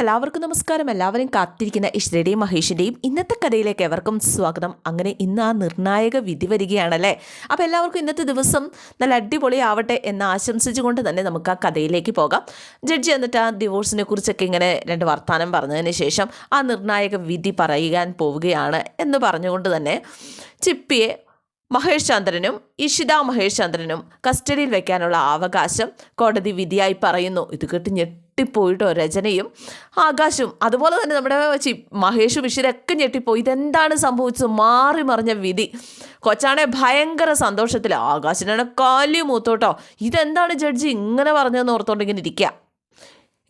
എല്ലാവർക്കും നമസ്കാരം. എല്ലാവരും കാത്തിരിക്കുന്ന ഇഷ്രയുടെയും മഹേഷിന്റെയും ഇന്നത്തെ കഥയിലേക്ക് എവർക്കും സ്വാഗതം. അങ്ങനെ ഇന്ന് ആ നിർണായക വിധി വരികയാണല്ലേ? അപ്പോൾ എല്ലാവർക്കും ഇന്നത്തെ ദിവസം നല്ല അടിപൊളിയാവട്ടെ എന്ന് ആശംസിച്ചുകൊണ്ട് തന്നെ നമുക്ക് ആ കഥയിലേക്ക് പോകാം. ജഡ്ജി എന്നിട്ട് ആ ഡിവോഴ്സിനെ കുറിച്ചൊക്കെ ഇങ്ങനെ രണ്ട് വർത്താനം പറഞ്ഞതിന് ശേഷം ആ നിർണായക വിധി പറയാൻ പോവുകയാണ് എന്ന് പറഞ്ഞുകൊണ്ട് തന്നെ ചിപ്പിയെ മഹേഷ് ചന്ദ്രനും ഇഷിത മഹേഷ് ചന്ദ്രനും കസ്റ്റഡിയിൽ വെക്കാനുള്ള അവകാശം കോടതി വിധിയായി പറയുന്നു. ഇത് കേട്ട് ഞെട്ടിപ്പോയിട്ടോ രചനയും ആകാശും അതുപോലെ തന്നെ നമ്മുടെ ചി മഹേഷും ഇഷിരൊക്കെ ഞെട്ടിപ്പോയി. ഇതെന്താണ് സംഭവിച്ചത്? മാറി മറിഞ്ഞ വിധി. കൊച്ചാണെ ഭയങ്കര സന്തോഷത്തിൽ ആകാശിനാണ് കാലി മൂത്തോട്ടോ. ഇതെന്താണ് ജഡ്ജി ഇങ്ങനെ പറഞ്ഞതെന്ന് ഓർത്തോണ്ട് ഇരിക്കുക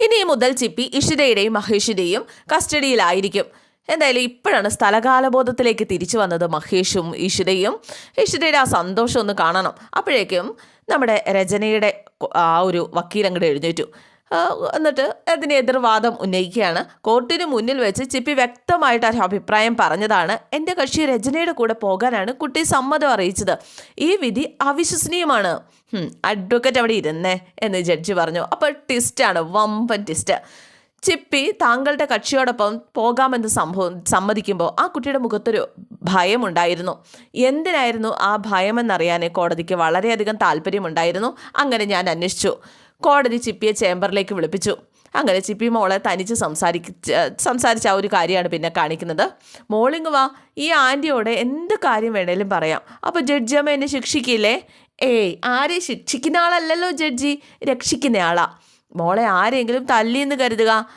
ഇനി മുതൽ ചിപ്പി ഇഷിതയുടെയും മഹേഷിന്റെയും കസ്റ്റഡിയിലായിരിക്കും. എന്തായാലും ഇപ്പോഴാണ് സ്ഥലകാലബോധത്തിലേക്ക് തിരിച്ചു വന്നത് മഹേഷും ഇഷിതയും. ഇഷിതയുടെ ആ സന്തോഷം ഒന്ന് കാണണം. അപ്പോഴേക്കും നമ്മുടെ രചനയുടെ ആ ഒരു വക്കീലങ്ങടെ എഴുന്നേറ്റു. എന്നിട്ട് അതിന് എതിർവാദം ഉന്നയിക്കുകയാണ്. കോർട്ടിന് മുന്നിൽ വെച്ച് ചിപ്പി വ്യക്തമായിട്ട് ഒരു അഭിപ്രായം പറഞ്ഞതാണ്. എന്റെ കക്ഷി രചനയുടെ കൂടെ പോകാനാണ് കുട്ടി സമ്മതം അറിയിച്ചത്. ഈ വിധി അവിശ്വസനീയമാണ്. അഡ്വക്കറ്റ് അവിടെ ഇരുന്നേ എന്ന് ജഡ്ജി പറഞ്ഞു. അപ്പോൾ ട്വിസ്റ്റാണ് വമ്പൻ ട്വിസ്റ്റ് ചിപ്പി താങ്കളുടെ കക്ഷിയോടൊപ്പം പോകാമെന്ന് സംഭവം സമ്മതിക്കുമ്പോൾ ആ കുട്ടിയുടെ മുഖത്തൊരു ഭയമുണ്ടായിരുന്നു എന്തിനായിരുന്നു ആ ഭയമെന്നറിയാൻ കോടതിക്ക് വളരെയധികം താല്പര്യമുണ്ടായിരുന്നു. അങ്ങനെ ഞാൻ അന്വേഷിച്ചു. കോടതി ചിപ്പിയെ ചേംബറിലേക്ക് വിളിപ്പിച്ചു. അങ്ങനെ ചിപ്പി മോളെ തനിച്ച് സംസാരിച്ച് സംസാരിച്ച ആ ഒരു കാര്യമാണ് പിന്നെ കാണിക്കുന്നത്. മോളിങ് വാ ഈ ആന്റിയോട് എന്ത് കാര്യം വേണേലും പറയാം. അപ്പോൾ ജഡ്ജി അമ്മ എന്നെ ശിക്ഷിക്കില്ലേ? ഏയ് ആരെ ശിക്ഷിക്കുന്ന ആളല്ലല്ലോ ജഡ്ജി രക്ഷിക്കുന്ന ആളാ. മോളെ ആരെങ്കിലും തല്ലിയെന്ന് കരുതുക.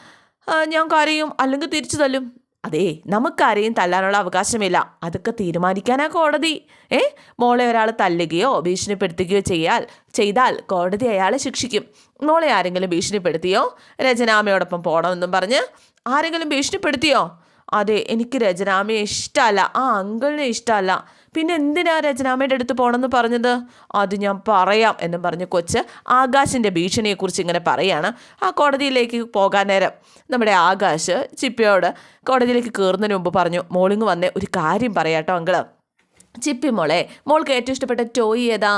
ഞാൻ കരയും അല്ലെങ്കിൽ തിരിച്ചു തല്ലും. അതേ നമുക്കാരെയും തല്ലാനുള്ള അവകാശമില്ല. അതൊക്കെ തീരുമാനിക്കാനാ കോടതി. ഏ? മോളെ ഒരാൾ തല്ലുകയോ ഭീഷണിപ്പെടുത്തുകയോ ചെയ്യാൽ ചെയ്താൽ കോടതി അയാളെ ശിക്ഷിക്കും. മോളെ ആരെങ്കിലും ഭീഷണിപ്പെടുത്തിയോ? രചനാമയോടൊപ്പം പോകണമെന്നും പറഞ്ഞ് ആരെങ്കിലും ഭീഷണിപ്പെടുത്തിയോ? അതെ എനിക്ക് രചനാമയെ ഇഷ്ടമല്ല. ആ അങ്കിളിനെ ഇഷ്ടമല്ല. പിന്നെ എന്തിനാ രചനാമ്മയുടെ അടുത്ത് പോകണമെന്ന് പറഞ്ഞത്? അത് ഞാൻ പറയാം എന്നും പറഞ്ഞ് കൊച്ച് ആകാശിന്റെ ഭീഷണിയെക്കുറിച്ച് ഇങ്ങനെ പറയാണ്. ആ കോടതിയിലേക്ക് പോകാൻ നേരം നമ്മുടെ ആകാശ് ചിപ്പിയോട് കോടതിയിലേക്ക് കയറുന്നതിന് മുമ്പ് പറഞ്ഞു മോളിങ് വന്നേ ഒരു കാര്യം പറയാട്ടോ അങ്കിൾ. ചിപ്പി മോളെ മോൾക്ക് ഏറ്റവും ഇഷ്ടപ്പെട്ട ടോയ് ഏതാ?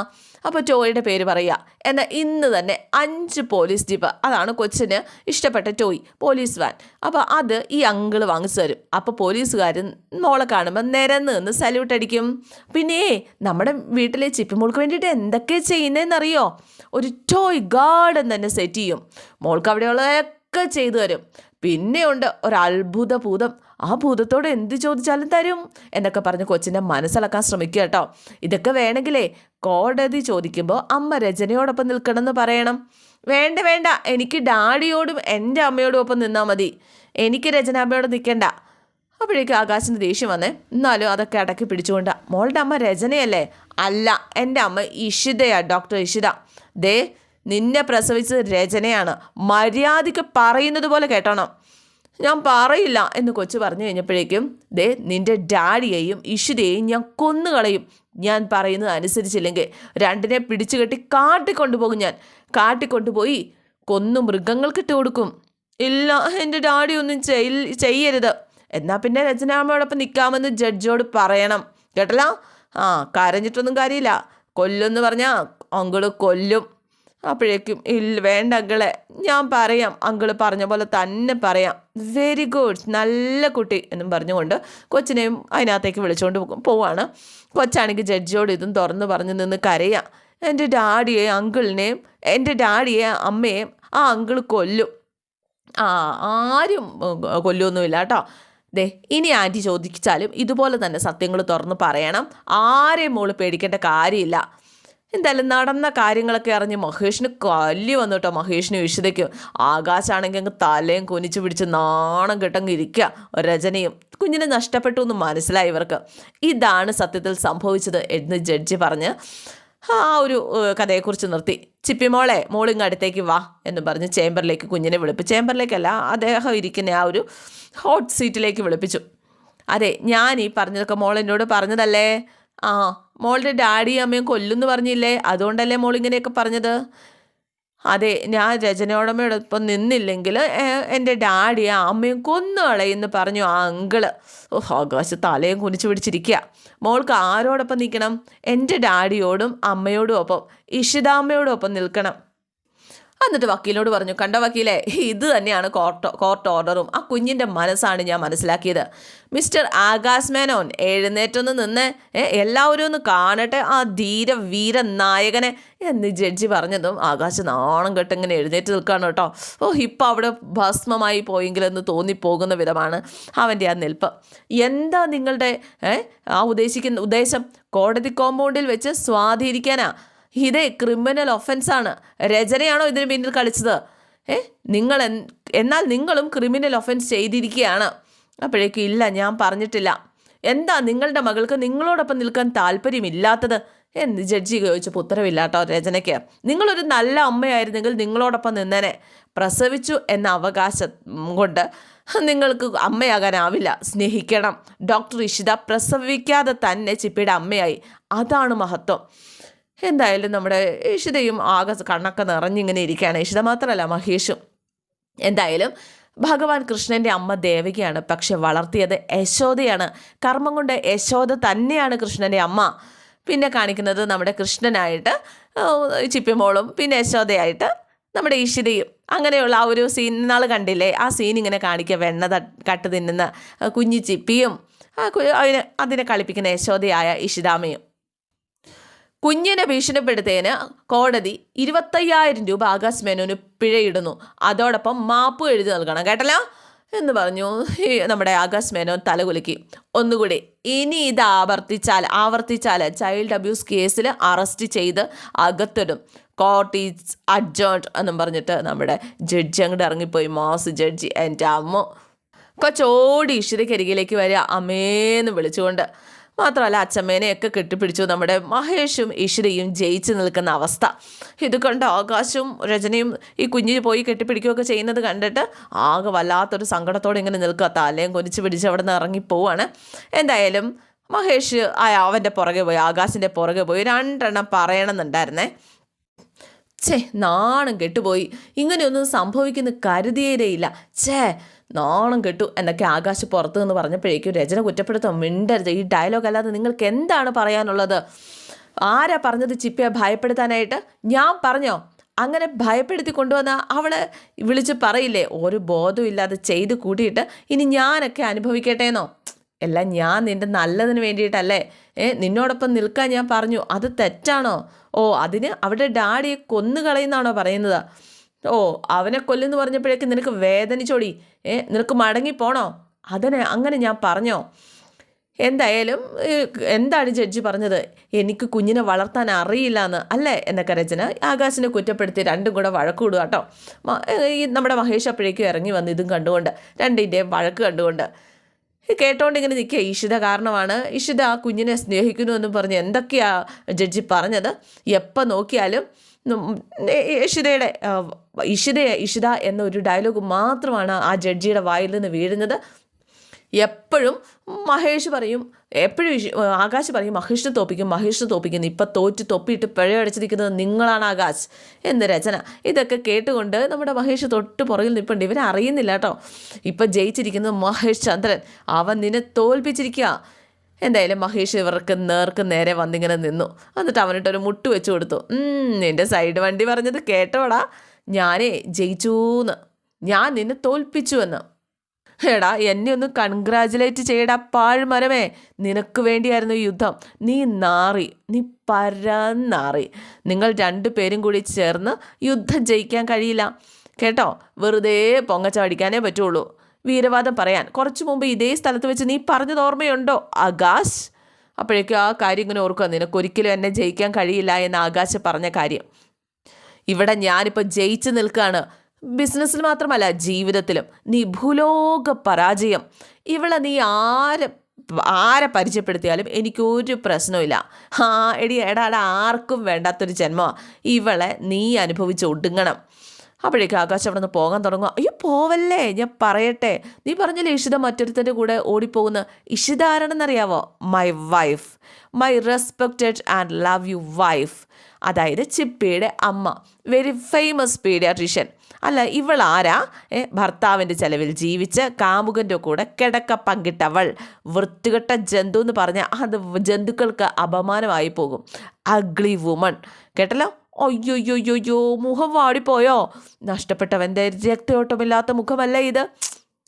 അപ്പോൾ ടോയിയുടെ പേര് പറയുക. എന്നാൽ ഇന്ന് തന്നെ അഞ്ച് പോലീസ് ജീപ്പ് അതാണ് കൊച്ചിന് ഇഷ്ടപ്പെട്ട ടോയ് പോലീസ് വാൻ. അപ്പോൾ അത് ഈ അങ്കിൾ വാങ്ങിച്ചു തരും. അപ്പോൾ പോലീസുകാരൻ മോളെ കാണുമ്പോൾ നിരന്ന് നിന്ന് സല്യൂട്ട് അടിക്കും. പിന്നെ നമ്മുടെ വീട്ടിലെ ചിപ്പി മോൾക്ക് വേണ്ടിയിട്ട് എന്തൊക്കെ ചെയ്യുന്നതെന്നറിയോ ഒരു ടോയ് ഗാർഡൻ തന്നെ സെറ്റ് ചെയ്യും. മോൾക്ക് അവിടെയുള്ളതൊക്കെ ചെയ്തു തരും. പിന്നെയുണ്ട് ഒരു അത്ഭുത ഭൂതം ആ ഭൂതത്തോട് എന്ത് ചോദിച്ചാലും തരും എന്നൊക്കെ പറഞ്ഞ് കൊച്ചിന്റെ മനസ്സിളക്കാൻ ശ്രമിക്കുക കേട്ടോ. ഇതൊക്കെ വേണമെങ്കിലേ കോടതി ചോദിക്കുമ്പോൾ അമ്മ രചനയോടൊപ്പം നിൽക്കണമെന്ന് പറയണം. വേണ്ട വേണ്ട. എനിക്ക് ഡാഡിയോടും എന്റെ അമ്മയോടും ഒപ്പം നിന്നാൽ മതി. എനിക്ക് രചന അമ്മയോട് നിൽക്കണ്ട. അപ്പോഴേക്കും ആകാശിന് ദേഷ്യം വന്നേ എന്നാലും അതൊക്കെ അടക്കി പിടിച്ചുകൊണ്ട്. മോളുടെ അമ്മ രചനയല്ലേ? അല്ല എന്റെ അമ്മ ഇഷിതയാ ഡോക്ടർ ഇഷിത. ദേ നിന്നെ പ്രസവിച്ചത് രചനയാണ്. മര്യാദയ്ക്ക് പറയുന്നത് പോലെ കേട്ടോണം. ഞാൻ പറയില്ല എന്ന് കൊച്ചു പറഞ്ഞു കഴിഞ്ഞപ്പോഴേക്കും ദേ നിന്റെ ഡാഡിയെയും ഇഷിതയെയും ഞാൻ കൊന്നുകളയും. ഞാൻ പറയുന്നത് അനുസരിച്ചില്ലെങ്കിൽ രണ്ടിനെ പിടിച്ചു കെട്ടി കാട്ടിക്കൊണ്ടുപോകും ഞാൻ. കാട്ടിക്കൊണ്ടുപോയി കൊന്നു മൃഗങ്ങൾക്കിട്ട് കൊടുക്കും. ഇല്ല എന്റെ ഡാഡി ഒന്നും ചെയ്- ചെയ്യരുത്. എന്നാൽ പിന്നെ രചനാമ്മയോടൊപ്പം നിൽക്കാമെന്ന് ജഡ്ജോട് പറയണം. കേട്ടല്ലോ? ആ കരഞ്ഞിട്ടൊന്നും കാര്യമില്ല. കൊല്ലുമെന്ന് പറഞ്ഞാൽ അങ്കിൾ കൊല്ലും. അപ്പോഴേക്കും ഇല്ല വേണ്ട അങ്കിളെ ഞാൻ പറയാം. അങ്കിൾ പറഞ്ഞ പോലെ തന്നെ പറയാം. വെരി ഗുഡ് നല്ല കുട്ടി എന്നും പറഞ്ഞുകൊണ്ട് കൊച്ചിനെയും അതിനകത്തേക്ക് വിളിച്ചുകൊണ്ട് പോവാണ്. കൊച്ചാണെങ്കിൽ ജഡ്ജിയോട് ഇതും തുറന്ന് പറഞ്ഞു നിന്ന് കരയാം. എന്റെ ഡാഡിയെ അങ്കിളിനെയും എന്റെ ഡാഡിയെ അമ്മയെയും ആ അങ്കിൾ കൊല്ലും. ആ ആരും കൊല്ലൊന്നുമില്ല കേട്ടോ. ദേ ഇനി ആന്റി ചോദിച്ചാലും ഇതുപോലെ തന്നെ സത്യങ്ങൾ തുറന്ന് പറയണം. ആരെയും മോൾ പേടിക്കേണ്ട കാര്യമില്ല. എന്തായാലും നടന്ന കാര്യങ്ങളൊക്കെ അറിഞ്ഞ് മഹേഷിന് കല്ലി വന്നു കേട്ടോ മഹേഷിന് വിശുദ്ധയ്ക്കും. ആകാശാണെങ്കിൽ അങ്ങ് തലയും കുനിച്ചു പിടിച്ച് നാണം കെട്ടങ്ങ് ഇരിക്കുക രചനയും കുഞ്ഞിനെ നഷ്ടപ്പെട്ടു എന്ന് മനസ്സിലായി ഇവർക്ക്. ഇതാണ് സത്യത്തിൽ സംഭവിച്ചത് എന്ന് ജഡ്ജി പറഞ്ഞ് ആ ഒരു കഥയെക്കുറിച്ച് നിർത്തി. ചിപ്പിമോളെ മോളിങ്ങ് അടുത്തേക്ക് വാ എന്ന് പറഞ്ഞ് ചേംബറിലേക്ക് കുഞ്ഞിനെ വിളിപ്പിച്ചു. ചേംബറിലേക്കല്ല അദ്ദേഹം ഇരിക്കുന്ന ആ ഒരു ഹോട്ട് സീറ്റിലേക്ക് വിളിപ്പിച്ചു. അതെ ഞാൻ ഈ പറഞ്ഞതൊക്കെ മോൾ എന്നോട് പറഞ്ഞതല്ലേ? ആ മോളുടെ ഡാഡിയും അമ്മയും കൊല്ലുമെന്ന് പറഞ്ഞില്ലേ? അതുകൊണ്ടല്ലേ മോൾ ഇങ്ങനെയൊക്കെ പറഞ്ഞത്? അതെ ഞാൻ രചനയോടമ്മയോടൊപ്പം നിന്നില്ലെങ്കിൽ എന്റെ ആ അമ്മയും കൊന്നു കളയെന്ന് പറഞ്ഞു ആ അങ്കിൾ. ഓ ആകാശ തലയും കുനിച്ചു പിടിച്ചിരിക്കുക മോൾക്ക് ആരോടൊപ്പം നിൽക്കണം? എന്റെ ഡാഡിയോടും അമ്മയോടും ഒപ്പം ഇഷിതാമ്മയോടും ഒപ്പം നിൽക്കണം. എന്നിട്ട് വക്കീലിനോട് പറഞ്ഞു കണ്ട വക്കീലെ ഇത് തന്നെയാണ് കോർട്ട് കോർട്ട് ഓർഡറും. ആ കുഞ്ഞിന്റെ മനസ്സാണ് ഞാൻ മനസ്സിലാക്കിയത്. മിസ്റ്റർ ആകാശ് മേനോൻ എഴുന്നേറ്റൊന്ന് നിന്ന് എല്ലാവരും ഒന്ന് കാണട്ടെ ആ ധീര വീര നായകനെ എന്ന് ജഡ്ജി പറഞ്ഞതും ആകാശ് നാണം കെട്ട് ഇങ്ങനെ എഴുന്നേറ്റ് നിൽക്കുകയാണ് കേട്ടോ. ഓ ഇപ്പം അവിടെ ഭസ്മമായി പോയെങ്കിലെന്ന് തോന്നിപ്പോകുന്ന വിധമാണ് അവന്റെ ആ നിൽപ്പ്. എന്താ നിങ്ങളുടെ ആ ഉദ്ദേശിക്കുന്ന ഉദ്ദേശം? കോടതി കോമ്പൗണ്ടിൽ വെച്ച് സ്വാധീനിക്കാനാ? ഇതേ ക്രിമിനൽ ഒഫൻസാണ് രചനയാണോ ഇതിന് പിന്നിൽ കളിച്ചത്? ഏ? നിങ്ങൾ എന്നാൽ നിങ്ങളും ക്രിമിനൽ ഒഫൻസ് ചെയ്തിരിക്കുകയാണ്. അപ്പോഴേക്കും ഇല്ല ഞാൻ പറഞ്ഞിട്ടില്ല. എന്താ നിങ്ങളുടെ മകൾക്ക് നിങ്ങളോടൊപ്പം നിൽക്കാൻ താല്പര്യമില്ലാത്തത്? എന്ന് ജഡ്ജി ചോദിച്ചപ്പോൾ ഉത്തരവില്ല കേട്ടോ രചനയ്ക്ക്. നിങ്ങളൊരു നല്ല അമ്മയായിരുന്നെങ്കിൽ നിങ്ങളോടൊപ്പം നിന്നേനെ. പ്രസവിച്ചു എന്ന അവകാശം കൊണ്ട് നിങ്ങൾക്ക് അമ്മയാകാനാവില്ല. സ്നേഹിക്കണം. ഡോക്ടർ ഇഷിത പ്രസവിക്കാതെ തന്നെ ചിപ്പിയുടെ അമ്മയായി. അതാണ് മഹത്വം. എന്തായാലും നമ്മുടെ ഇഷിതയും ആകെ കണ്ണൊക്കെ നിറഞ്ഞിങ്ങനെ ഇരിക്കുകയാണ്. ഇഷിത മാത്രമല്ല മഹേഷും. എന്തായാലും ഭഗവാൻ കൃഷ്ണന്റെ അമ്മ ദേവികയാണ് പക്ഷെ വളർത്തിയത് യശോദയാണ്. കർമ്മം കൊണ്ട് യശോദ തന്നെയാണ് കൃഷ്ണന്റെ അമ്മ. പിന്നെ കാണിക്കുന്നത് നമ്മുടെ കൃഷ്ണനായിട്ട് ചിപ്പിമോളും പിന്നെ യശോദയായിട്ട് നമ്മുടെ ഈശ്വരയും അങ്ങനെയുള്ള ആ ഒരു സീൻ നാൾ കണ്ടില്ലേ? ആ സീൻ ഇങ്ങനെ കാണിക്കുക വെണ്ണ കട്ട് തിന്നുന്ന കുഞ്ഞി ചിപ്പിയും അതിനെ അതിനെ കളിപ്പിക്കുന്ന യശോദയായ ഇഷിതാമയും കുഞ്ഞിനെ ഭീഷണിപ്പെടുത്തിയതിന് കോടതി ഇരുപത്തയ്യായിരം രൂപ ആകാശ് മേനോന് പിഴയിടുന്നു. അതോടൊപ്പം മാപ്പ് എഴുതി നൽകണം. കേട്ടല്ലോ? എന്ന് പറഞ്ഞു. നമ്മുടെ ആകാശ് മേനോൻ തലകുലുക്കി. ഒന്നുകൂടി ഇനി ഇത് ആവർത്തിച്ചാൽ ആവർത്തിച്ചാൽ ചൈൽഡ് അബ്യൂസ് കേസിൽ അറസ്റ്റ് ചെയ്ത് അകത്തിടും. കോർട്ട് ഈസ് അഡ്ജോൺഡ് എന്നും പറഞ്ഞിട്ട് നമ്മുടെ ജഡ്ജി അങ്ങോട്ട് ഇറങ്ങിപ്പോയി. മാസ് ജഡ്ജി എന്റെ അമ്മ. കൊച്ചോടി ഈശ്വരക്കരികിലേക്ക് വരിക അമ്മേന്ന് വിളിച്ചുകൊണ്ട്. മാത്രമല്ല അച്ചമ്മേനെയൊക്കെ കെട്ടിപ്പിടിച്ചു നമ്മുടെ മഹേഷും ഈശ്വരയും ജയിച്ചു നിൽക്കുന്ന അവസ്ഥ. ഇത് കണ്ട് ആകാശവും രചനയും ഈ കുഞ്ഞിന് പോയി കെട്ടിപ്പിടിക്കുകയൊക്കെ ചെയ്യുന്നത് കണ്ടിട്ട് ആകെ വല്ലാത്തൊരു സങ്കടത്തോടെ ഇങ്ങനെ നിൽക്കുക. തലയും കൊതിച്ച് പിടിച്ച് അവിടെ നിന്ന് ഇറങ്ങിപ്പോവാണ് എന്തായാലും മഹേഷ് ആ അവന്റെ പുറകെ പോയി ആകാശിന്റെ പുറകെ പോയി രണ്ടെണ്ണം പറയണമെന്നുണ്ടായിരുന്നേ. ഛേ നാണം കെട്ടുപോയി. ഇങ്ങനെയൊന്നും സംഭവിക്കുന്ന കരുതിയേരേയില്ല. ഛേ നാണം കെട്ടു എന്നൊക്കെ ആകാശ് പുറത്തു നിന്ന് പറഞ്ഞപ്പോഴേക്കും രചന കുറ്റപ്പെടുത്തും മിണ്ടരുത്. ഈ ഡയലോഗ് അല്ലാതെ നിങ്ങൾക്ക് എന്താണ് പറയാനുള്ളത്? ആരാ പറഞ്ഞത് ചിപ്പിയെ ഭയപ്പെടുത്താനായിട്ട്? ഞാൻ പറഞ്ഞോ? അങ്ങനെ ഭയപ്പെടുത്തി കൊണ്ടുവന്ന അവളെ വിളിച്ച് പറയില്ലേ? ഒരു ബോധവും ഇല്ലാതെ ചെയ്ത് കൂട്ടിയിട്ട് ഇനി ഞാനൊക്കെ അനുഭവിക്കട്ടേന്നോ? എല്ലാം ഞാൻ നിന്റെ നല്ലതിന് വേണ്ടിയിട്ടല്ലേ? ഏ നിന്നോടൊപ്പം നിൽക്കാൻ ഞാൻ പറഞ്ഞു. അത് തെറ്റാണോ? ഓ അതിന് അവിടെ ഡാഡിയെ കൊന്നു കളയുന്നാണോ പറയുന്നത്? ഓ അവനെ കൊല്ലെന്ന് പറഞ്ഞപ്പോഴേക്ക് നിനക്ക് വേദനിച്ചോടി. ഏ നിനക്ക് മടങ്ങിപ്പോണോ? അതിനെ അങ്ങനെ ഞാൻ പറഞ്ഞോ. എന്തായാലും എന്താണ് ജഡ്ജി പറഞ്ഞത്? എനിക്ക് കുഞ്ഞിനെ വളർത്താൻ അറിയില്ല എന്ന് അല്ലേ എന്നൊക്കെ രചന. ആകാശിനെ കുറ്റപ്പെടുത്തി രണ്ടും കൂടെ വഴക്കൂടുക കേട്ടോ. ഈ നമ്മുടെ മഹേഷ് അപ്പോഴേക്കും ഇറങ്ങി വന്ന് ഇതും കണ്ടുകൊണ്ട് രണ്ടിന്റെയും വഴക്ക് കണ്ടുകൊണ്ട്. കേട്ടോണ്ട് ഇങ്ങനെ നിൽക്കുക. ഇഷിത കാരണമാണ്. ഇഷിത ആ കുഞ്ഞിനെ സ്നേഹിക്കുന്നു എന്ന് പറഞ്ഞ് എന്തൊക്കെയാ ജഡ്ജി പറഞ്ഞത്? എപ്പോൾ നോക്കിയാലും ഇഷിതയുടെ ഇഷിത ഇഷിത എന്ന ഒരു ഡയലോഗ് മാത്രമാണ് ആ ജഡ്ജിയുടെ വായിൽ നിന്ന് വീഴുന്നത്. എപ്പോഴും മഹേഷ് പറയും എപ്പോഴും ആകാശ് പറയും മഹേഷിനെ തോപ്പിക്കും മഹേഷിനെ തോപ്പിക്കുന്നു. ഇപ്പം തോറ്റ് തൊപ്പിയിട്ട് പിഴയടച്ചിരിക്കുന്നത് നിങ്ങളാണ് ആകാശ് എന്ന രചന. ഇതൊക്കെ കേട്ടുകൊണ്ട് നമ്മുടെ മഹേഷ് തൊട്ട് പുറകിൽ നിൽപ്പുണ്ട് ഇവരെ അറിയുന്നില്ല കേട്ടോ. ഇപ്പം ജയിച്ചിരിക്കുന്നത് മഹേഷ് ചന്ദ്രൻ. അവൻ നിന്നെ തോൽപ്പിച്ചിരിക്കുക എന്തായാലും മഹേഷ് ഇവർക്ക് നേർക്ക് നേരെ വന്നിങ്ങനെ നിന്നു. എന്നിട്ട് അവനിട്ടൊരു മുട്ട് വെച്ച് കൊടുത്തു. "ഉം, നിന്റെ സൈഡ് വണ്ടി പറഞ്ഞത് കേട്ടോടാ. ഞാനേ ജയിച്ചൂന്ന്. ഞാൻ നിന്നെ തോൽപ്പിച്ചു എന്ന് എടാ എന്നെ ഒന്ന് കൺഗ്രാജുലേറ്റ് ചെയ്യടാ പാഴ്മരമേ. നിനക്ക് വേണ്ടിയായിരുന്നു യുദ്ധം. നീ നാറി നീ പരന്നാറി. നിങ്ങൾ രണ്ടു പേരും കൂടി ചേർന്ന് യുദ്ധം ജയിക്കാൻ കഴിയില്ല. കേട്ടോ? വെറുതെ പൊങ്ങച്ചടിക്കാനേ പറ്റുള്ളൂ. വീരവാദം പറയാൻ. കുറച്ചു മുമ്പ് ഇതേ സ്ഥലത്ത് വെച്ച് നീ പറഞ്ഞത് ഓർമ്മയുണ്ടോ? ആകാശ്? അപ്പോഴേക്കും ആ കാര്യം ഇങ്ങനെ ഓർക്കുക. നിനക്കൊരിക്കലും എന്നെ ജയിക്കാൻ കഴിയില്ല എന്ന് ആകാശ് പറഞ്ഞ കാര്യം. ഇവിടെ ഞാനിപ്പോൾ ജയിച്ചു നിൽക്കുകയാണ്. ബിസിനസ്സിൽ മാത്രമല്ല ജീവിതത്തിലും. നീ ഭൂലോക പരാജയം. ഇവളെ നീ ആരെ ആരെ പരിചയപ്പെടുത്തിയാലും എനിക്കൊരു പ്രശ്നമില്ല ആ എടി എടാ എടാ ആർക്കും വേണ്ടാത്തൊരു ജന്മമാണ് ഇവളെ നീ അനുഭവിച്ച് ഒടുങ്ങണം. അപ്പോഴേക്കും ആകാശം അവിടെ നിന്ന് പോകാൻ തുടങ്ങുക അയ്യോ പോവല്ലേ? ഞാൻ പറയട്ടെ. നീ പറഞ്ഞില്ലേ ഇഷിത മറ്റൊരുത്തന്റെ കൂടെ ഓടിപ്പോകുന്ന? Ishitha ആരാണെന്നറിയാവോ my wife my respected and love you wife അതായത് ചിപ്പിയുടെ അമ്മ. വെരി ഫേമസ് പീഡിയാട്രീഷ്യൻ അല്ല ഇവൾ ആരാ ഭർത്താവിന്റെ ചെലവിൽ ജീവിച്ച് കാമുകന്റെ കൂടെ കിടക്ക പങ്കിട്ടവൾ. വൃത്തികെട്ട ജന്തു എന്ന് പറഞ്ഞാൽ അത് ജന്തുക്കൾക്ക് അപമാനമായി പോകും. അഗ്ലി വുമൺ കേട്ടല്ലോ? അയ്യോയ്യോയ്യോ മുഖം വാടിപ്പോയോ? നഷ്ടപ്പെട്ടവന്റെ രക്തയോട്ടമില്ലാത്ത മുഖമല്ല ഇത്?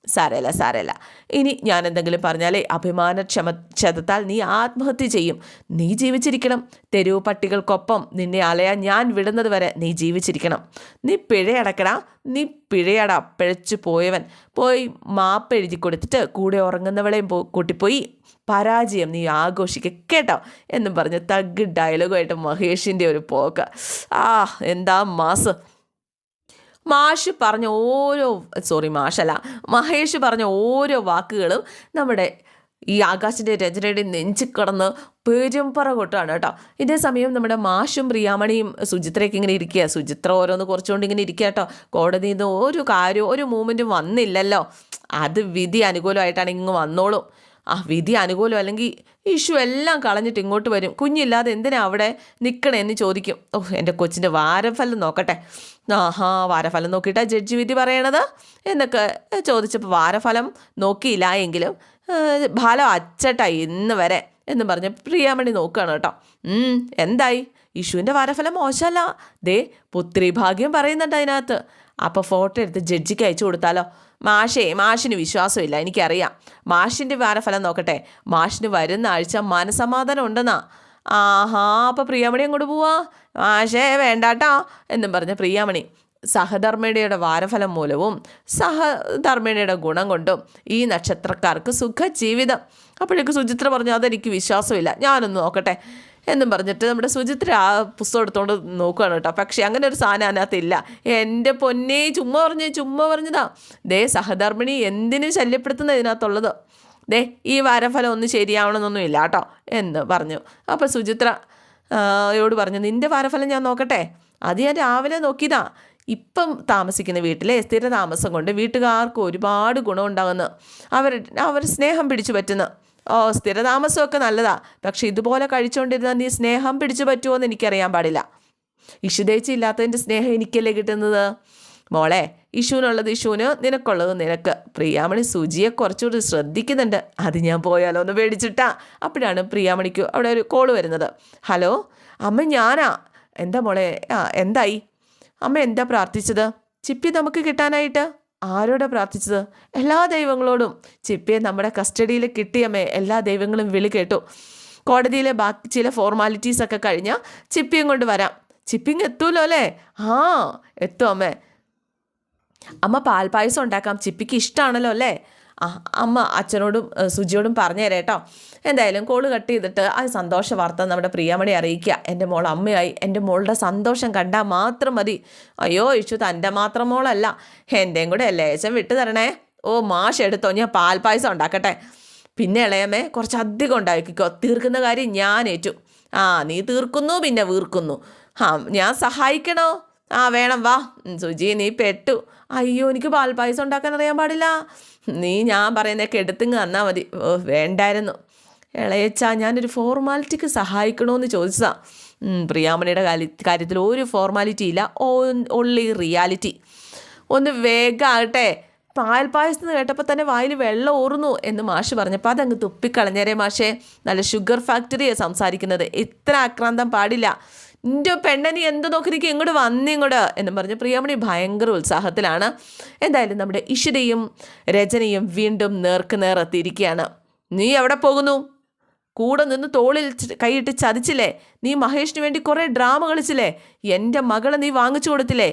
സാരല്ല സാരല്ല. ഇനി ഞാൻ എന്തെങ്കിലും പറഞ്ഞാലേ അഭിമാനക്ഷമ ക്ഷതത്താൽ നീ ആത്മഹത്യ ചെയ്യും. നീ ജീവിച്ചിരിക്കണം. തെരുവ് പട്ടികൾക്കൊപ്പം നിന്നെ അലയാൻ ഞാൻ വിടുന്നത് വരെ നീ ജീവിച്ചിരിക്കണം. നീ പിഴയടക്കടാ. നീ പിഴയടാ. പിഴച്ചു പോയവൻ. പോയി മാപ്പ് എഴുതി കൊടുത്തിട്ട് കൂടെ ഉറങ്ങുന്നവളെയും പോ കൂട്ടിപ്പോയി പരാജയം നീ ആഘോഷിക്കുക കേട്ടോ? എന്നും പറഞ്ഞ് തഗ് ഡയലോഗുമായിട്ട് മഹേഷിന്റെ ഒരു പോക്ക്. ആ എന്താ മാസ്? മാഷ് പറഞ്ഞ ഓരോ സോറി മാഷല്ല. മഹേഷ് പറഞ്ഞ ഓരോ വാക്കുകളും നമ്മുടെ ഈ ആകാശിന്റെ രചനയുടെ നെഞ്ചു കിടന്ന് പെരുമ്പറ കൊട്ടാണ് കേട്ടോ. ഇതേ സമയം നമ്മുടെ മാഷും പ്രിയാമണിയും സുചിത്രയൊക്കെ ഇങ്ങനെ ഇരിക്കുക. സുചിത്ര ഓരോന്ന് കുറച്ചുകൊണ്ട് ഇങ്ങനെ ഇരിക്കുക കേട്ടോ. കോടതിയിൽ നിന്ന് ഒരു കാര്യവും ഒരു മൂമെന്റും വന്നില്ലല്ലോ. അത് വിധി അനുകൂലമായിട്ടാണ് ഇങ്ങ് വന്നോളും. ആ വിധി അനുകൂലം അല്ലെങ്കിൽ ഇഷ്യൂ എല്ലാം കളഞ്ഞിട്ട് ഇങ്ങോട്ട് വരും. കുഞ്ഞില്ലാതെ എന്തിനാ അവിടെ നിൽക്കണേ എന്ന് ചോദിക്കും. ഓ എന്റെ കൊച്ചിന്റെ വാരഫലം നോക്കട്ടെ. ആഹാ വാരഫലം നോക്കിയിട്ടാ ജഡ്ജി വിധി പറയണത്? എന്നൊക്കെ ചോദിച്ചപ്പോൾ വാരഫലം നോക്കിയില്ല എങ്കിലും ഫലം അച്ചട്ടായി ഇന്ന് വരെ എന്ന് പറഞ്ഞ് പ്രിയാമണി നോക്കുകയാണ് കേട്ടോ. എന്തായി? ഇഷുവിന്റെ വാരഫലം മോശമല്ല. ദേ പുത്രി ഭാഗ്യം പറയുന്നുണ്ട് അതിനകത്ത്. അപ്പോൾ ഫോട്ടോ എടുത്ത് ജഡ്ജിക്ക് അയച്ചു കൊടുത്താലോ? മാഷേ മാഷിന് വിശ്വാസമില്ല എനിക്കറിയാം. മാഷിന്റെ വാരഫലം നോക്കട്ടെ. മാഷിന് വരുന്ന ആഴ്ച മനസമാധാനം ഉണ്ടെന്നാ. ആഹാ അപ്പോൾ പ്രിയാമണി അങ്ങോട്ട് പോവാ? മാഷേ വേണ്ടാട്ടോ എന്നും പറഞ്ഞ പ്രിയാമണി. സഹധർമ്മിണിയുടെ വാരഫലം മൂലവും സഹധർമ്മിണിയുടെ ഗുണം കൊണ്ടും ഈ നക്ഷത്രക്കാർക്ക് സുഖജീവിതം. അപ്പോഴേക്ക് സുചിത്ര പറഞ്ഞു അതെനിക്ക് വിശ്വാസമില്ല ഞാനൊന്ന് നോക്കട്ടെ. എന്നും പറഞ്ഞിട്ട് നമ്മുടെ സുജിത്ര ആ പുസ്തകം എടുത്തുകൊണ്ട് നോക്കുകയാണ് കേട്ടോ. പക്ഷേ അങ്ങനെ ഒരു സാധനം അതിനകത്തില്ല. എന്റെ പൊന്നെ ചുമ്മാ പറഞ്ഞേ ചുമ്മാ പറഞ്ഞതാ. ദേ സഹധർമ്മിണി എന്തിനു ശല്യപ്പെടുത്തുന്ന ഇതിനകത്തുള്ളത്? ദേ ഈ വാരഫലം ഒന്ന് ശരിയാവണമെന്നൊന്നും ഇല്ല കേട്ടോ എന്ന് പറഞ്ഞു. അപ്പോൾ സുചിത്ര യോട് പറഞ്ഞു നിന്റെ വാരഫലം ഞാൻ നോക്കട്ടെ. അത് ഞാൻ രാവിലെ നോക്കിയതാ. ഇപ്പം താമസിക്കുന്ന വീട്ടിലെ സ്ഥിര താമസം കൊണ്ട് വീട്ടുകാർക്ക് ഒരുപാട് ഗുണമുണ്ടാകുന്നു. അവർ അവർ സ്നേഹം പിടിച്ചു പറ്റുന്നു. ഓ സ്ഥിരതാമസമൊക്കെ നല്ലതാ. പക്ഷെ ഇതുപോലെ കഴിച്ചുകൊണ്ടിരുന്നാൽ നീ സ്നേഹം പിടിച്ചു പറ്റുമോ എന്ന് എനിക്കറിയാൻ പാടില്ല. ഇഷുദേച്ചി ഇല്ലാത്തതിന്റെ സ്നേഹം എനിക്കല്ലേ കിട്ടുന്നത്? മോളെ ഇഷുവിനുള്ളത് ഇഷുവിന് നിനക്കുള്ളത് നിനക്ക്. പ്രിയാമണി സുജിയെ കുറച്ചുകൂടി ശ്രദ്ധിക്കുന്നുണ്ട്. അത് ഞാൻ പോയാലോ ഒന്ന് പേടിച്ചിട്ടാ. അപ്പോഴാണ് പ്രിയാമണിക്ക് അവിടെ ഒരു കോൾ വരുന്നത്. ഹലോ അമ്മ ഞാനാ. എന്താ മോളെ? ആ എന്തായി? അമ്മ എന്താ പ്രാർത്ഥിച്ചത്? ചിപ്പി നമുക്ക് കിട്ടാനായിട്ട്? ആരോടാ പ്രാർത്ഥിച്ചത്? എല്ലാ ദൈവങ്ങളോടും. ചിപ്പിയെ നമ്മുടെ കസ്റ്റഡിയിൽ കിട്ടിയമ്മേ എല്ലാ ദൈവങ്ങളും വിളി കേട്ടു. കോടതിയിലെ ബാക്കി ചില ഫോർമാലിറ്റീസ് ഒക്കെ കഴിഞ്ഞാൽ ചിപ്പിയും കൊണ്ട് വരാം. ചിപ്പിങ് എത്തൂലോ അല്ലേ? ആ എത്തും അമ്മേ. അമ്മ പാൽപ്പായസം ഉണ്ടാക്കാം. ചിപ്പിക്ക് ഇഷ്ടമാണല്ലോ അല്ലേ? അമ്മ അച്ഛനോടും സുജിയോടും പറഞ്ഞു തരാം കേട്ടോ. എന്തായാലും കോൾ കട്ട് ചെയ്തിട്ട് ആ സന്തോഷ വാർത്ത നമ്മുടെ പ്രിയമണി അറിയിക്കുക. എന്റെ മോൾ അമ്മയായി. എന്റെ മോളുടെ സന്തോഷം കണ്ടാൽ മാത്രം മതി. അയ്യോ ഇഷു തന്റെ മാത്രം മോളല്ല. എന്റെയും കൂടെ ലേശം വിട്ടു തരണേ. ഓ മാഷ് എടുത്തോ ഞാൻ പാൽപ്പായസം ഉണ്ടാക്കട്ടെ. പിന്നെ ഇളയമ്മേ കുറച്ച് അധികം ഉണ്ടാക്കിക്കോ. തീർക്കുന്ന കാര്യം ഞാൻ ഏറ്റു. ആ നീ തീർക്കുന്നു പിന്നെ വീർക്കുന്നു. ആ ഞാൻ സഹായിക്കണോ? ആ വേണം വാ. സുജി നീ പെട്ടു. അയ്യോ എനിക്ക് പാൽപ്പായസം ഉണ്ടാക്കാൻ അറിയാൻ പാടില്ല. നീ ഞാൻ പറയുന്നതൊക്കെ എടുത്തിങ്ങ് തന്നാൽ മതി. ഓ വേണ്ടായിരുന്നു. ഇളയച്ചാ ഞാനൊരു ഫോർമാലിറ്റിക്ക് സഹായിക്കണമെന്ന് ചോദിച്ചതാ. പ്രിയാമണിയുടെ കാര്യ കാര്യത്തിൽ ഒരു ഫോർമാലിറ്റി ഇല്ല. ഓൺലി റിയാലിറ്റി ഒന്ന് വേഗമാകട്ടെ പാൽപ്പായസം എന്ന് കേട്ടപ്പോൾ തന്നെ വായിൽ വെള്ളം ഊറുന്നു എന്ന് മാഷ് പറഞ്ഞപ്പോൾ അതങ്ങ് തുപ്പിക്കളഞ്ഞേരെ മാഷേ. നല്ല ഷുഗർ ഫാക്ടറിയാണ് സംസാരിക്കുന്നത്. ഇത്ര ആക്രാന്തം പാടില്ല. എന്റെ പെണ്ണനി എന്ത് നോക്കി നിൽക്കും ഇങ്ങോട്ട് വന്നിങ്ങോട്ട് എന്ന് പറഞ്ഞ് പ്രിയമണി ഭയങ്കര ഉത്സാഹത്തിലാണ്. എന്തായാലും നമ്മുടെ ഇഷിതയും രചനയും വീണ്ടും നേർക്ക് നേർ എത്തിയിരിക്കുകയാണ്. നീ എവിടെ പോകുന്നു? കൂടെ നിന്ന് തോളിൽ കൈയിട്ട് ചതിച്ചില്ലേ? നീ മഹേഷിന് വേണ്ടി കുറേ ഡ്രാമ കളിച്ചില്ലേ? എന്റെ മകളെ നീ വാങ്ങിച്ചു കൊടുത്തില്ലേ?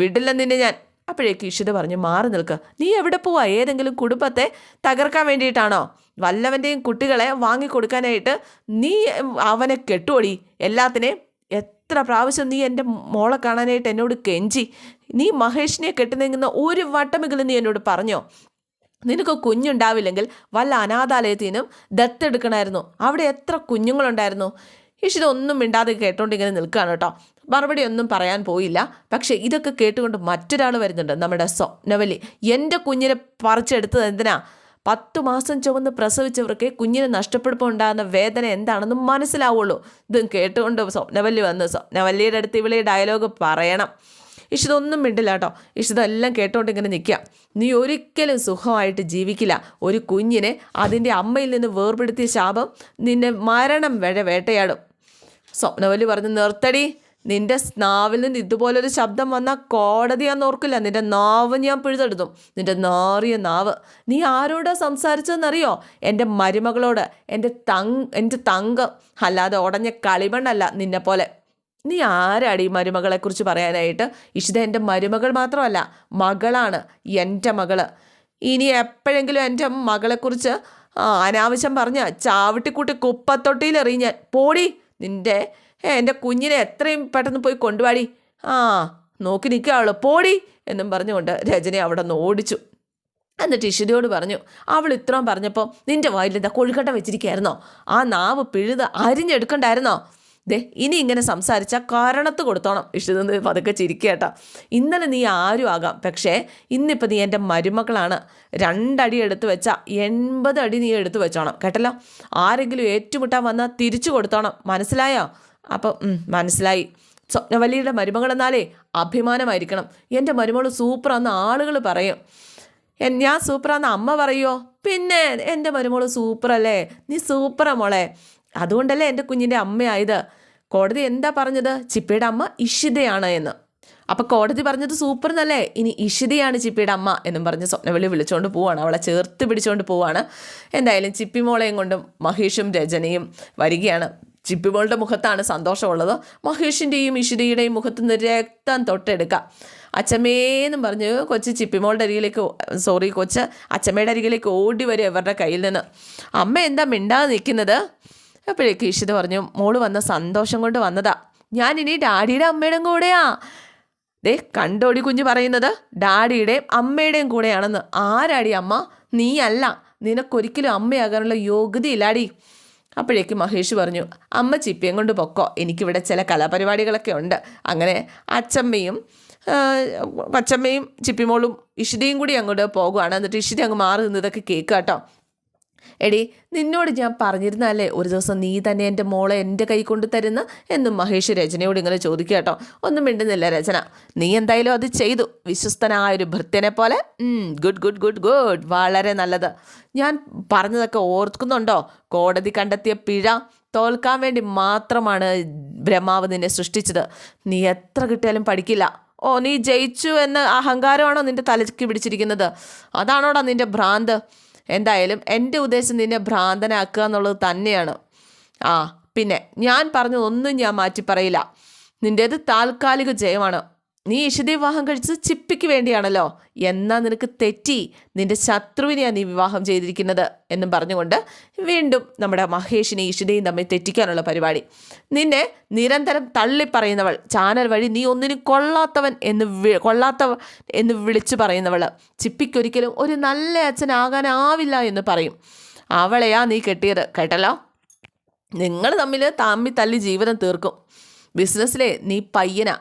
വിടില്ല നിന്നെ ഞാൻ. അപ്പോഴേക്ക് ഇഷിത പറഞ്ഞു മാറി നിൽക്കുക നീ എവിടെ പോവാ? ഏതെങ്കിലും കുടുംബത്തെ തകർക്കാൻ വേണ്ടിയിട്ടാണോ? വല്ലവന്റെയും കുട്ടികളെ വാങ്ങിക്കൊടുക്കാനായിട്ട് നീ അവനെ കെട്ടുപൊടി എല്ലാത്തിനെയും എത്ര പ്രാവശ്യം നീ എന്റെ മോളെ കാണാനായിട്ട് എന്നോട് കെഞ്ചി. നീ മഹേഷിനെ കെട്ടുന്നെങ്കിൽ ഒരു വട്ടമെങ്കിലും നീ എന്നോട് പറഞ്ഞോ? നിനക്ക് കുഞ്ഞുണ്ടാവില്ലെങ്കിൽ വല്ല അനാഥാലയത്തിൽ നിന്നും ദത്തെടുക്കണമായിരുന്നു അവിടെ എത്ര കുഞ്ഞുങ്ങളുണ്ടായിരുന്നു? ഇഷിത ഒന്നും മിണ്ടാതെ കേട്ടോണ്ടിങ്ങനെ നിൽക്കുകയാണ് കേട്ടോ. മറുപടി ഒന്നും പറയാൻ പോയില്ല. പക്ഷേ ഇതൊക്കെ കേട്ടുകൊണ്ട് മറ്റൊരാൾ വരുന്നുണ്ട്. നമ്മുടെ സ്വപ്നവലി. എന്റെ കുഞ്ഞിനെ പറിച്ചെടുത്തത് എന്തിനാ? പത്തു മാസം ചുവന്ന് പ്രസവിച്ചവർക്ക് കുഞ്ഞിനെ നഷ്ടപ്പെടുമ്പോൾ ഉണ്ടാകുന്ന വേദന എന്താണെന്ന് മനസ്സിലാവുള്ളൂ. ഇതും കേട്ടുകൊണ്ട് സ്വപ്നവല്ലി വന്ന് സ്വപ്നവല്ലിയുടെ അടുത്ത് ഇവളെ ഡയലോഗ് പറയണം. ഇഷിതൊന്നും മിണ്ടില്ല കേട്ടോ. ഇഷിതെല്ലാം കേട്ടോണ്ട് ഇങ്ങനെ നിൽക്കുക നീ ഒരിക്കലും സുഖമായിട്ട് ജീവിക്കില്ല. ഒരു കുഞ്ഞിനെ അതിന്റെ അമ്മയിൽ നിന്ന് വേർപെടുത്തിയ ശാപം നിന്നെ മരണം വരെ വേട്ടയാടും. സ്വപ്നവല്ലി പറഞ്ഞ് നിർത്തടി. നിന്റെ നാവിൽ നിന്ന് ഇതുപോലൊരു ശബ്ദം വന്നാൽ കോടതി ഞാൻ ഓർക്കില്ല. നിന്റെ നാവ് ഞാൻ പിഴുതെടുത്തും. നിന്റെ നാറിയ നാവ്. നീ ആരോടാ സംസാരിച്ചതെന്നറിയോ? എന്റെ മരുമകളോട്. എന്റെ തങ് എന്റെ തങ്കം. അല്ലാതെ ഉടഞ്ഞ കളിമണ്ണല്ല നിന്നെ പോലെ. നീ ആരാടി മരുമകളെക്കുറിച്ച് പറയാനായിട്ട്? ഇഷിത എന്റെ മരുമകൾ മാത്രമല്ല മകളാണ് എന്റെ മകൾ. ഇനി എപ്പോഴെങ്കിലും എന്റെ മകളെക്കുറിച്ച് അനാവശ്യം പറഞ്ഞ ചാവിട്ടിക്കൂട്ടി കുപ്പത്തൊട്ടിയിൽ എറിഞ്ഞാൻ പോടി നിന്റെ എന്റെ കുഞ്ഞിനെ എത്രയും പെട്ടെന്ന് പോയി കൊണ്ടുപാടി ആ നോക്കി നിൽക്കാവുള്ളൂ പോടി എന്നും പറഞ്ഞുകൊണ്ട് രജനെ അവിടെ നിന്ന് ഓടിച്ചു. എന്നിട്ട് ഇഷിതയോട് പറഞ്ഞു അവൾ ഇത്രയും പറഞ്ഞപ്പോൾ നിന്റെ വായിൽ എന്താ കൊഴുക്കട്ട വെച്ചിരിക്കുകയായിരുന്നോ? ആ നാവ് പിഴുത് അരിഞ്ഞെടുക്കണ്ടായിരുന്നോ? ദേ ഇനി ഇങ്ങനെ സംസാരിച്ചാൽ കാരണത്ത് കൊടുത്തോണം. ഇഷിതെന്ന് പതുക്കെ ചിരിക്കേട്ടാ ഇന്നലെ നീ ആരും ആകാം. പക്ഷേ ഇന്നിപ്പോൾ നീ എന്റെ മരുമക്കളാണ് രണ്ടടി എടുത്തു വെച്ചാൽ എൺപത് അടി നീ എടുത്തു വെച്ചോണം. കേട്ടല്ലോ? ആരെങ്കിലും ഏറ്റുമുട്ടാൻ വന്നാൽ തിരിച്ചു കൊടുത്തോണം. മനസ്സിലായോ? അപ്പം മനസ്സിലായി. സ്വപ്നവല്ലിയുടെ മരുമകളെന്നാലേ അഭിമാനമായിരിക്കണം. എന്റെ മരുമകൾ സൂപ്പറാന്ന് ആളുകൾ പറയും. ഞാൻ സൂപ്പറാന്ന് അമ്മ പറയുമോ പിന്നെ എന്റെ മരുമകൾ സൂപ്പറല്ലേ? നീ സൂപ്പറാ മോളെ. അതുകൊണ്ടല്ലേ എന്റെ കുഞ്ഞിന്റെ അമ്മയായത്. കോടതി എന്താ പറഞ്ഞത്? ചിപ്പയുടെ അമ്മ ഇഷിതയാണ് എന്ന്. അപ്പം കോടതി പറഞ്ഞത് സൂപ്പർ എന്നല്ലേ ഇനി ഇഷിതയാണ് ചിപ്പിയുടെ അമ്മ എന്നും പറഞ്ഞ് സ്വപ്നവള്ളി വിളിച്ചുകൊണ്ട് പോവാണ്. അവളെ ചേർത്ത് പിടിച്ചുകൊണ്ട് പോവാണ്. എന്തായാലും ചിപ്പി മോളെയും കൊണ്ടും മഹേഷും രജനയും വരികയാണ്. ചിപ്പിമോളുടെ മുഖത്താണ് സന്തോഷമുള്ളത്. മഹേഷിന്റെയും ഇഷിതയുടെയും മുഖത്ത് നിന്ന് രക്തം തൊട്ടെടുക്കുക അച്ചമ്മേന്നും പറഞ്ഞ് കൊച്ച് ചിപ്പിമോളുടെ അരികിലേക്ക് സോറി കൊച്ച് അച്ചമ്മയുടെ അരികിലേക്ക് ഓടി വരും ഇവരുടെ കയ്യിൽ നിന്ന്. അമ്മ എന്താ മിണ്ടാതെ നിൽക്കുന്നത്? അപ്പോഴേക്ക് ഇഷിത പറഞ്ഞു മോൾ വന്ന സന്തോഷം കൊണ്ട് വന്നതാ. ഞാൻ ഇനി ഡാഡിയുടെ അമ്മയുടെ കൂടെയാ. ദേ കണ്ടോടി കുഞ്ഞ് പറയുന്നത്. ഡാഡിയുടെയും അമ്മയുടെയും കൂടെയാണെന്ന്. ആരാടി അമ്മ? നീയല്ല. നിനക്കൊരിക്കലും അമ്മയാകാനുള്ള യോഗ്യതയില്ലാടി. അപ്പോഴേക്ക് മഹേഷ് പറഞ്ഞു അമ്മ ചിപ്പിയും കൊണ്ട് പൊക്കോ എനിക്കിവിടെ ചില കലാപരിപാടികളൊക്കെ ഉണ്ട്. അങ്ങനെ അച്ചമ്മയും പച്ചമ്മയും ചിപ്പിമോളും ഇഷിതയും കൂടി അങ്ങോട്ട് പോകുകയാണ് എന്നിട്ട് ഇഷിത അങ്ങ് മാറി നിന്നതൊക്കെ കേൾക്കാം കേട്ടോ എടി നിന്നോട് ഞാൻ പറഞ്ഞിരുന്നല്ലേ ഒരു ദിവസം നീ തന്നെ എന്റെ മോളെ എന്റെ കൈ കൊണ്ട് തരുന്ന എന്നും മഹേഷ് രചനയോട് ഇങ്ങനെ ചോദിക്കുക കേട്ടോ. ഒന്നും മിണ്ടുന്നില്ല രചന. നീ എന്തായാലും അത് ചെയ്തു. വിശ്വസ്തനായ ഒരു ഭൃത്യനെ പോലെ. ഗുഡ് ഗുഡ് ഗുഡ് ഗുഡ് വളരെ നല്ലത്. ഞാൻ പറഞ്ഞതൊക്കെ ഓർക്കുന്നുണ്ടോ? കോടതി കണ്ടെത്തിയ പിഴ തോൽക്കാൻ വേണ്ടി മാത്രമാണ് ബ്രഹ്മാവ് നിന്നെ സൃഷ്ടിച്ചത്. നീ എത്ര കിട്ടിയാലും പഠിക്കില്ല. ഓ നീ ജയിച്ചു എന്ന അഹങ്കാരമാണോ നിന്റെ തലയ്ക്ക് പിടിച്ചിരിക്കുന്നത്? അതാണോടാ നിന്റെ ഭ്രാന്ത്? എന്തായാലും എന്റെ ഉദ്ദേശം നിന്നെ ഭ്രാന്തനാക്കുക എന്നുള്ളത് തന്നെയാണ്. ആ പിന്നെ ഞാൻ പറഞ്ഞതൊന്നും ഞാൻ മാറ്റി പറയില്ല നിന്റേത് താൽക്കാലിക ജയമാണ്. നീ ഇഷിത വിവാഹം കഴിച്ചത് ചിപ്പിക്ക് വേണ്ടിയാണല്ലോ. എന്നാ നിനക്ക് തെറ്റി. നിന്റെ ശത്രുവിനെയാണ് നീ വിവാഹം ചെയ്തിരിക്കുന്നത് എന്നും പറഞ്ഞുകൊണ്ട് വീണ്ടും നമ്മുടെ മഹേഷിനെ ഇഷിതയും തമ്മിൽ തെറ്റിക്കാനുള്ള പരിപാടി. നിന്നെ നിരന്തരം തള്ളിപ്പറയുന്നവൾ ചാനൽ വഴി നീ ഒന്നിനും കൊള്ളാത്തവൻ എന്ന് വി- കൊള്ളാത്തവ എന്ന് വിളിച്ചു പറയുന്നവൾ ചിപ്പിക്കൊരിക്കലും ഒരു നല്ല അച്ഛനാകാനാവില്ല എന്ന് പറയും. അവളെയാ നീ കെട്ടിയത് കേട്ടല്ലോ? നിങ്ങൾ തമ്മിൽ തമ്മി തല്ലി ജീവിതം തീർക്കും. ബിസിനസ്സിലെ നീ പയ്യനാ.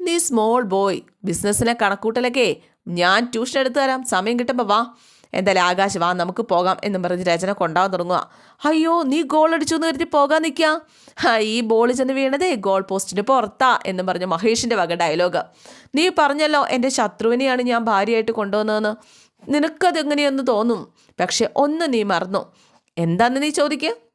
നീ സ്മോൾ ബോയ് ബിസിനസ്സിലെ കണക്കൂട്ടലൊക്കെ ഞാൻ ട്യൂഷൻ എടുത്തു തരാം. സമയം കിട്ടുമ്പോൾ വാ. എന്തായാലും ആകാശ് വാ നമുക്ക് പോകാം എന്നും പറഞ്ഞ് രചന കൊണ്ടാവാൻ തുടങ്ങുക അയ്യോ നീ ഗോൾ അടിച്ചു എന്ന് കരുതി പോകാൻ നിൽക്കുക ഈ ബോൾ ചെന്ന് വീണതേ ഗോൾ പോസ്റ്റിന് പുറത്താ എന്നും പറഞ്ഞ മഹേഷിന്റെ വക ഡയലോഗ് നീ പറഞ്ഞല്ലോ എന്റെ ശത്രുവിനെയാണ് ഞാൻ ഭാര്യയായിട്ട് കൊണ്ടുവന്നതെന്ന്. നിനക്കതെങ്ങനെയൊന്ന് തോന്നും. പക്ഷെ ഒന്ന് നീ മറന്നു. എന്താന്ന് നീ ചോദിക്കുക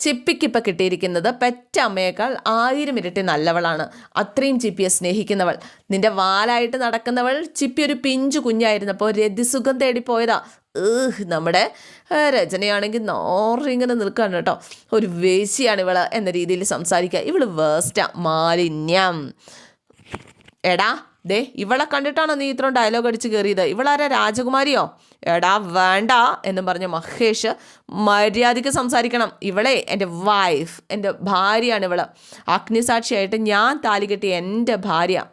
ചിപ്പിക്കിപ്പോൾ കിട്ടിയിരിക്കുന്നത് പെറ്റ അമ്മയേക്കാൾ ആയിരം ഇരട്ടി നല്ലവളാണ്. അത്രയും ചിപ്പിയെ സ്നേഹിക്കുന്നവൾ. നിന്റെ വാലായിട്ട് നടക്കുന്നവൾ ചിപ്പി ഒരു പിഞ്ചു കുഞ്ഞായിരുന്നപ്പോൾ രതിസുഖം തേടിപ്പോയതാ ഏഹ് നമ്മുടെ രചനയാണെങ്കിൽ നോറിങ്ങനെ നിൽക്കുകയാണ് കേട്ടോ. ഒരു വേശിയാണ് ഇവൾ എന്ന രീതിയിൽ സംസാരിക്കുക. ഇവൾ വേസ്റ്റാ മാലിന്യം. എടാ ദേ ഇവളെ കണ്ടിട്ടാണോ നീ ഇത്രയും ഡയലോഗ് അടിച്ച് കയറിയത് ഇവളാരാ രാജകുമാരിയോ? എടാ വേണ്ട എന്നും പറഞ്ഞ മഹേഷ് മര്യാദയ്ക്ക് സംസാരിക്കണം. ഇവളെ എന്റെ വൈഫ് എന്റെ ഭാര്യയാണ് ഇവൾ. അഗ്നിസാക്ഷിയായിട്ട് ഞാൻ താലി കെട്ടിയ എന്റെ ഭാര്യ.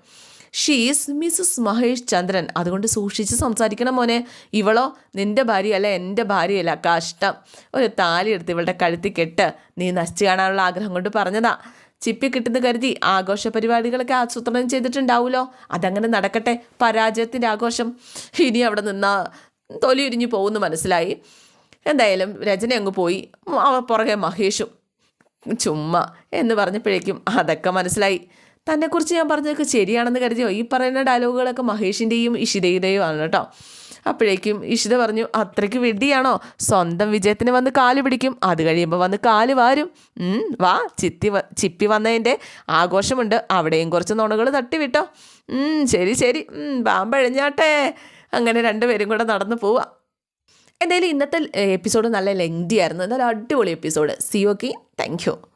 She's Mrs Mahesh Chandran. അതുകൊണ്ട് സൂക്ഷിച്ച് സംസാരിക്കണം മോനെ. ഇവളോ നിന്റെ ഭാര്യയല്ല എന്റെ ഭാര്യയല്ല. കഷ്ടം. ഒരു താലി എടുത്ത് ഇവളുടെ കഴുത്തി കെട്ട് നീ നശിച്ചു കാണാനുള്ള ആഗ്രഹം കൊണ്ട് പറഞ്ഞതാ. ചിപ്പി കിട്ടുന്ന കരുതി ആഘോഷ പരിപാടികളൊക്കെ ആസൂത്രണം ചെയ്തിട്ടുണ്ടാവുമല്ലോ അതങ്ങനെ നടക്കട്ടെ. പരാജയത്തിന്റെ ആഘോഷം. ഇനി അവിടെ നിന്നാ തൊലിയിരിഞ്ഞു പോകുന്നു മനസ്സിലായി. എന്തായാലും രചന അങ്ങ് പോയി. പുറകെ മഹേഷും. ചുമ്മാ എന്ന് പറഞ്ഞപ്പോഴേക്കും അതൊക്കെ മനസ്സിലായി. തന്നെക്കുറിച്ച് ഞാൻ പറഞ്ഞതൊക്കെ ശരിയാണെന്ന് കരുതിയോ? ഈ പറയുന്ന ഡയലോഗുകളൊക്കെ മഹേഷിന്റെയും ഇഷിതയുടെയും ആണ് കേട്ടോ. അപ്പോഴേക്കും ഇഷിത പറഞ്ഞു അത്രയ്ക്ക് വെടിയാണോ സ്വന്തം വിജയത്തിന് വന്ന് കാൽ പിടിക്കും. അത് കഴിയുമ്പോൾ വന്ന് കാൽ വാരും. വാ ചിത്തി ചിപ്പി വന്നതിന്റെ ആഘോഷമുണ്ട്. അവിടെയും കുറച്ച് നുണകൾ തട്ടിവിട്ടോ. ശരി ശരി. പാമ്പഴിഞ്ഞാട്ടെ അങ്ങനെ രണ്ടുപേരും കൂടെ നടന്നു പോവാം. എന്തായാലും ഇന്നത്തെ എപ്പിസോഡ് നല്ല ലെങ്തി ആയിരുന്നു എന്തായാലും അടിപൊളി episode. See okay thank you